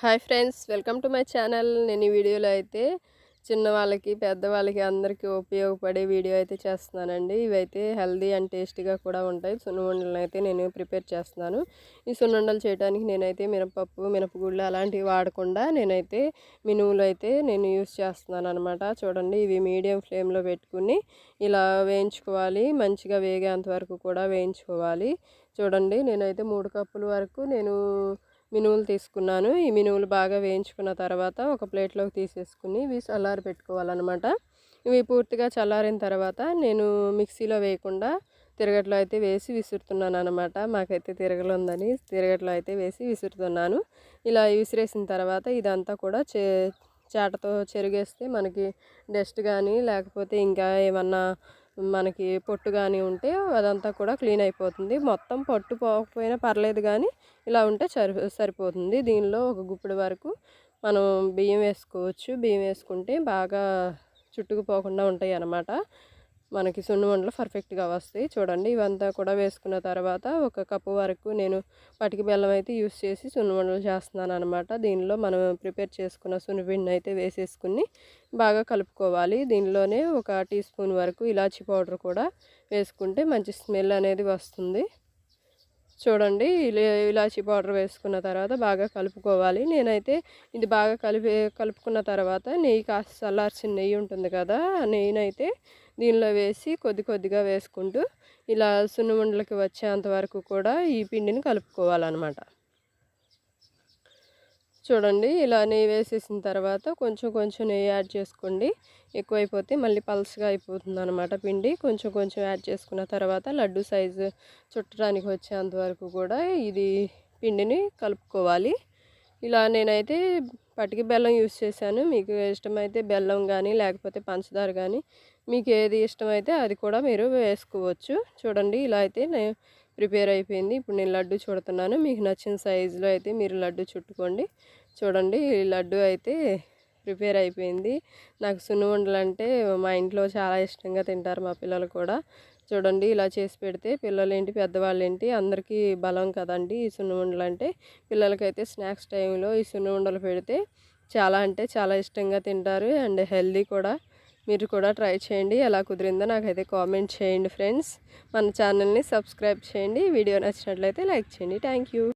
Hi friends welcome to my channel. నేను ఈ వీడియోలో అయితే చిన్నవాళ్ళకి పెద్దవాళ్ళకి అందరికీ ఉపయోగపడే వీడియో అయితే చేస్తున్నానండి. ఇవైతే హెల్దీ అండ్ టేస్టీగా కూడా ఉంటాయి. సున్నుండలను అయితే నేను ప్రిపేర్ చేస్తున్నాను. ఈ సున్నుండలు చేయడానికి నేనైతే మినపప్పు మినపగుళ్ళు అలాంటివి వాడకుండా నేనైతే మినువులు అయితే నేను యూస్ చేస్తున్నాను అనమాట చూడండి ఇవి మీడియం ఫ్లేమ్లో పెట్టుకుని ఇలా వేయించుకోవాలి. మంచిగా వేగేంత వరకు కూడా వేయించుకోవాలి. చూడండి నేనైతే మూడు కప్పుల వరకు నేను మినుములు తీసుకున్నాను. ఈ మినుములు బాగా వేయించుకున్న తర్వాత ఒక ప్లేట్లోకి తీసేసుకుని ఇవి చల్లారి పెట్టుకోవాలన్నమాట. ఇవి పూర్తిగా చల్లారిన తర్వాత నేను మిక్సీలో వేయకుండా తిరగట్లో అయితే వేసి విసురుతున్నాను అనమాట మాకైతే తిరగలు ఉందని తిరగట్లో అయితే వేసి విసురుతున్నాను. ఇలా విసిరేసిన తర్వాత ఇదంతా కూడా చే చాటతో చెరిగేస్తే మనకి డస్ట్ కానీ లేకపోతే ఇంకా ఏమన్నా మనకి పొట్టు కానీ ఉంటే అదంతా కూడా క్లీన్ అయిపోతుంది. మొత్తం పొట్టు పోకపోయినా పర్లేదు కానీ ఇలా ఉంటే సరి సరిపోతుంది. దీనిలో ఒక గుప్పిడి వరకు మనం బియ్యం వేసుకోవచ్చు. బియ్యం వేసుకుంటే బాగా చుట్టుకుపోకుండా ఉంటాయి అన్నమాట మనకి సున్ను వండలు పర్ఫెక్ట్గా వస్తాయి. చూడండి ఇవంతా కూడా వేసుకున్న తర్వాత ఒక కప్పు వరకు నేను పటికి బెల్లం అయితే యూస్ చేసి సున్ను వండలు చేస్తున్నాను అనమాట దీనిలో మనం ప్రిపేర్ చేసుకున్న సున్నిపిండిని అయితే వేసేసుకుని బాగా కలుపుకోవాలి. దీనిలోనే ఒక టీ స్పూన్ వరకు ఇలాచి పౌడర్ కూడా వేసుకుంటే మంచి స్మెల్ అనేది వస్తుంది. చూడండి ఇలాచి పౌడర్ వేసుకున్న తర్వాత బాగా కలుపుకోవాలి. నేనైతే ఇది బాగా కలిపి కలుపుకున్న తర్వాత నెయ్యి కాస్త చల్లార్చిన నెయ్యి ఉంటుంది కదా నెయ్యినైతే దీనిలో వేసి కొద్ది కొద్దిగా వేసుకుంటూ ఇలా సున్నుముండలకి వచ్చేంత వరకు కూడా ఈ పిండిని కలుపుకోవాలన్నమాట. చూడండి ఇలా నెయ్యి వేసేసిన తర్వాత కొంచెం కొంచెం నెయ్యి యాడ్ చేసుకోండి. ఎక్కువైపోతే మళ్ళీ పల్స్గా అయిపోతుంది అనమాట పిండి. కొంచెం కొంచెం యాడ్ చేసుకున్న తర్వాత లడ్డు సైజు చుట్టడానికి వచ్చేంత వరకు కూడా ఇది పిండిని కలుపుకోవాలి. ఇలా నేనైతే పటికి బెల్లం యూస్ చేశాను. మీకు ఇష్టమైతే బెల్లం కానీ లేకపోతే పంచదార కానీ మీకు ఏది ఇష్టమైతే అది కూడా మీరు వేసుకోవచ్చు. చూడండి ఇలా అయితే నేను ప్రిపేర్ అయిపోయింది. ఇప్పుడు నేను లడ్డు చూడుతున్నాను. మీకు నచ్చిన సైజులో అయితే మీరు లడ్డు చుట్టుకోండి. చూడండి ఈ లడ్డు అయితే ప్రిపేర్ అయిపోయింది. నాకు సున్నుండలు అంటే మా ఇంట్లో చాలా ఇష్టంగా తింటారు మా పిల్లలు కూడా. చూడండి ఇలా చేసి పెడితే పిల్లలేంటి పెద్దవాళ్ళేంటి పెద్దవాళ్ళు ఏంటి అందరికీ బలం కదండి ఈ సున్నుండలు అంటే. పిల్లలకైతే స్నాక్స్ టైంలో ఈ సున్నుండలు పెడితే చాలా అంటే చాలా ఇష్టంగా తింటారు అండ్ హెల్దీ కూడా. మీరు కూడా ట్రై చేయండి. ఎలా కుదిరిందో నాకైతే కామెంట్ చేయండి ఫ్రెండ్స్. మన ఛానల్ని సబ్స్క్రైబ్ చేయండి. వీడియో నచ్చినట్లయితే లైక్ చేయండి. థ్యాంక్